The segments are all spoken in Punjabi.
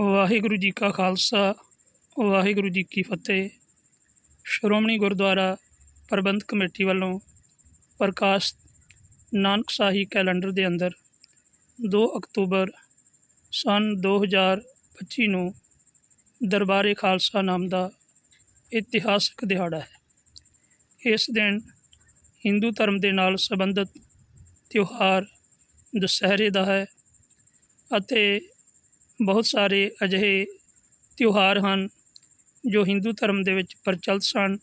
ਵਾਹਿਗੁਰੂ ਜੀ ਕਾ ਖਾਲਸਾ, ਵਾਹਿਗੁਰੂ ਜੀ ਕੀ ਫਤਿਹ। ਸ਼੍ਰੋਮਣੀ ਗੁਰਦੁਆਰਾ ਪ੍ਰਬੰਧ ਕਮੇਟੀ ਵੱਲੋਂ ਪ੍ਰਕਾਸ਼ ਨਾਨਕ ਸਾਹੀ ਕੈਲੰਡਰ ਦੇ ਅੰਦਰ 2 ਅਕਤੂਬਰ ਸਨ 2025 ਨੂੰ ਦਰਬਾਰੇ ਖਾਲਸਾ ਨਾਮ ਦਾ ਇਤਿਹਾਸਕ ਦਿਹਾੜਾ ਹੈ। ਇਸ ਦਿਨ ਹਿੰਦੂ ਧਰਮ ਦੇ ਨਾਲ ਸੰਬੰਧਿਤ ਤਿਉਹਾਰ ਦੁਸਹਿਰੇ ਦਾ ਹੈ ਅਤੇ ਬਹੁਤ ਸਾਰੇ ਅਜਿਹੇ ਤਿਉਹਾਰ ਹਨ ਜੋ ਹਿੰਦੂ ਧਰਮ ਦੇ ਵਿੱਚ ਪ੍ਰਚਲਿਤ ਸਨ,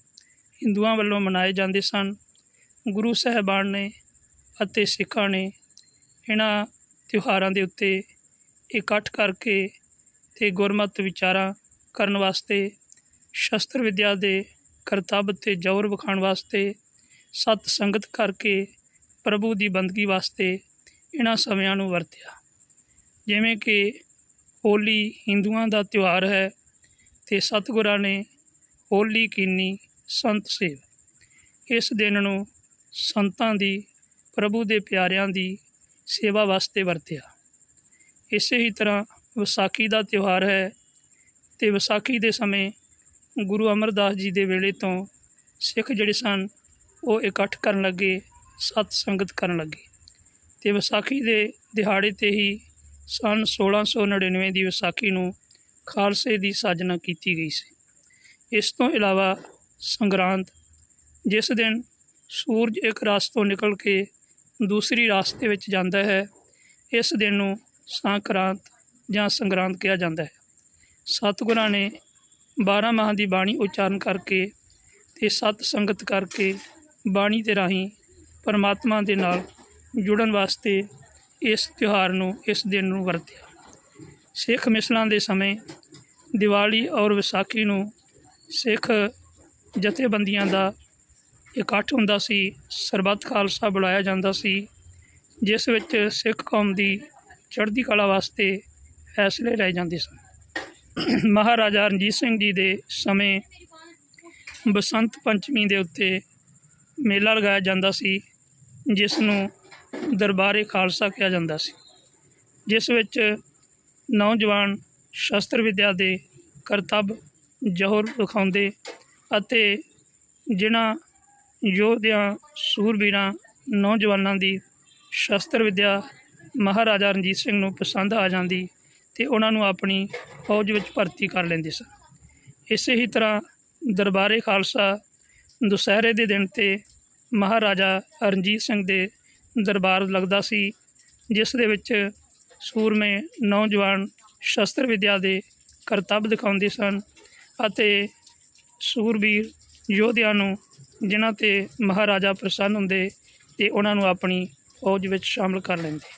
ਹਿੰਦੂਆਂ ਵੱਲੋਂ ਮਨਾਏ ਜਾਂਦੇ ਸਨ, ਗੁਰੂ ਸਾਹਿਬਾਨ ਨੇ ਅਤੇ ਸਿੱਖਾਂ ਨੇ ਇਹਨਾਂ ਤਿਉਹਾਰਾਂ ਦੇ ਉੱਤੇ ਇਕੱਠ ਕਰਕੇ ਤੇ ਗੁਰਮਤ ਵਿਚਾਰਾਂ ਕਰਨ ਵਾਸਤੇ, ਸ਼ਸਤਰ ਵਿਦਿਆ ਦੇ ਕਰਤੱਵ ਤੇ ਜ਼ੋਰ ਵਿਖਾਉਣ ਵਾਸਤੇ, ਸਤ ਸੰਗਤ ਕਰਕੇ ਪ੍ਰਭੂ ਦੀ ਬੰਦਗੀ ਵਾਸਤੇ ਇਹਨਾਂ ਸਮਿਆਂ ਨੂੰ ਵਰਤਿਆ। ਜਿਵੇਂ ਕਿ ਹੋਲੀ ਹਿੰਦੂਆਂ ਦਾ ਤਿਉਹਾਰ ਹੈ ਤੇ ਸਤਿਗੁਰਾਂ ਨੇ ਹੋਲੀ ਕੀਨੀ ਸੰਤ ਸੇਵ। ਇਸ ਦਿਨ ਨੂੰ ਸੰਤਾਂ ਦੀ, ਪ੍ਰਭੂ ਦੇ ਪਿਆਰਿਆਂ ਦੀ ਸੇਵਾ ਵਾਸਤੇ ਵਰਤਿਆ। ਇਸੇ ਹੀ ਤਰ੍ਹਾਂ ਵਿਸਾਖੀ ਦਾ ਤਿਉਹਾਰ ਹੈ ਤੇ ਵਿਸਾਖੀ ਦੇ ਸਮੇਂ ਗੁਰੂ ਅਮਰਦਾਸ ਜੀ ਦੇ ਵੇਲੇ ਤੋਂ ਸਿੱਖ ਜਿਹੜੇ ਸਨ, ਉਹ ਇਕੱਠ ਕਰਨ ਲੱਗੇ, ਸਤ ਸੰਗਤ ਕਰਨ ਲੱਗੇ। ਤੇ ਵਿਸਾਖੀ ਦੇ ਦਿਹਾੜੇ ਤੇ ਹੀ ਸਨ 1699 ਦੀ ਵਿਸਾਖੀ ਨੂੰ ਖਾਲਸੇ ਦੀ ਸਾਜਨਾ ਕੀਤੀ ਗਈ ਸੀ। ਇਸ ਤੋਂ ਇਲਾਵਾ ਸੰਗਰਾਂਦ, ਜਿਸ ਦਿਨ ਸੂਰਜ ਇੱਕ ਰਾਸ ਤੋਂ ਨਿਕਲ ਕੇ ਦੂਸਰੀ ਰਾਸਤੇ ਵਿੱਚ ਜਾਂਦਾ ਹੈ, ਇਸ ਦਿਨ ਨੂੰ ਸੰਕਰਾਂਤ ਜਾਂ ਸੰਗਰਾਂਦ ਕਿਹਾ ਜਾਂਦਾ ਹੈ। ਸਤਿਗੁਰਾਂ ਨੇ 12 ਮਾਹ ਦੀ ਬਾਣੀ ਉਚਾਰਨ ਕਰਕੇ ਤੇ ਸਤ ਸੰਗਤ ਕਰਕੇ ਬਾਣੀ ਦੇ ਰਾਹੀਂ ਪਰਮਾਤਮਾ ਦੇ ਨਾਲ ਜੁੜਨ ਵਾਸਤੇ ਇਸ ਤਿਉਹਾਰ ਨੂੰ, ਇਸ ਦਿਨ ਨੂੰ ਵਰਤਿਆ। ਸਿੱਖ ਮਿਸਲਾਂ ਦੇ ਸਮੇਂ ਦੀਵਾਲੀ ਔਰ ਵਿਸਾਖੀ ਨੂੰ ਸਿੱਖ ਜਥੇਬੰਦੀਆਂ ਦਾ ਇਕੱਠ ਹੁੰਦਾ ਸੀ। ਸਰਬੱਤ ਖਾਲਸਾ ਬੁਲਾਇਆ ਜਾਂਦਾ ਸੀ, ਜਿਸ ਵਿੱਚ ਸਿੱਖ ਕੌਮ ਦੀ ਚੜ੍ਹਦੀ ਕਲਾ ਵਾਸਤੇ ਫੈਸਲੇ ਲਏ ਜਾਂਦੇ ਸਨ। ਮਹਾਰਾਜਾ ਰਣਜੀਤ ਸਿੰਘ ਜੀ ਦੇ ਸਮੇਂ ਬਸੰਤ ਪੰਚਮੀ ਦੇ ਉੱਤੇ ਮੇਲਾ ਲਗਾਇਆ ਜਾਂਦਾ ਸੀ, ਜਿਸ ਨੂੰ ਦਰਬਾਰੇ ਖਾਲਸਾ ਕਿਹਾ ਜਾਂਦਾ ਸੀ, ਜਿਸ ਵਿੱਚ ਨੌਜਵਾਨ ਸ਼ਸਤਰ ਵਿਦਿਆ ਦੇ ਕਰਤੱਵ ਜੋਹਰ ਵਿਖਾਉਂਦੇ ਅਤੇ ਜਿਨ੍ਹਾਂ ਯੋਧਿਆਂ, ਸੂਰਬੀਰਾਂ, ਨੌਜਵਾਨਾਂ ਦੀ ਸ਼ਸਤਰ ਵਿਦਿਆ ਮਹਾਰਾਜਾ ਰਣਜੀਤ ਸਿੰਘ ਨੂੰ ਪਸੰਦ ਆ ਜਾਂਦੀ ਤੇ ਉਹਨਾਂ ਨੂੰ ਆਪਣੀ ਫੌਜ ਵਿੱਚ ਭਰਤੀ ਕਰ ਲੈਂਦੇ ਸਨ। ਇਸੇ ਹੀ ਤਰ੍ਹਾਂ ਦਰਬਾਰੇ ਖਾਲਸਾ ਦੁਸਹਿਰੇ ਦੇ ਦਿਨ ਤੇ ਮਹਾਰਾਜਾ ਰਣਜੀਤ ਸਿੰਘ ਦੇ ਦਰਬਾਰ ਲੱਗਦਾ ਸੀ, ਜਿਸ ਦੇ ਵਿੱਚ ਸੂਰਮੇ ਨੌਜਵਾਨ ਸ਼ਸਤਰ ਵਿਦਿਆ ਦੇ ਕਰਤੱਵ ਦਿਖਾਉਂਦੇ ਸਨ ਅਤੇ ਸੂਰਬੀਰ ਯੋਧਿਆਂ ਨੂੰ ਜਿਨ੍ਹਾਂ ਤੇ ਮਹਾਰਾਜਾ ਪ੍ਰਸੰਨ ਹੁੰਦੇ ਤੇ ਉਹਨਾਂ ਨੂੰ ਆਪਣੀ ਫੌਜ ਵਿੱਚ ਸ਼ਾਮਲ ਕਰ ਲੈਂਦੇ।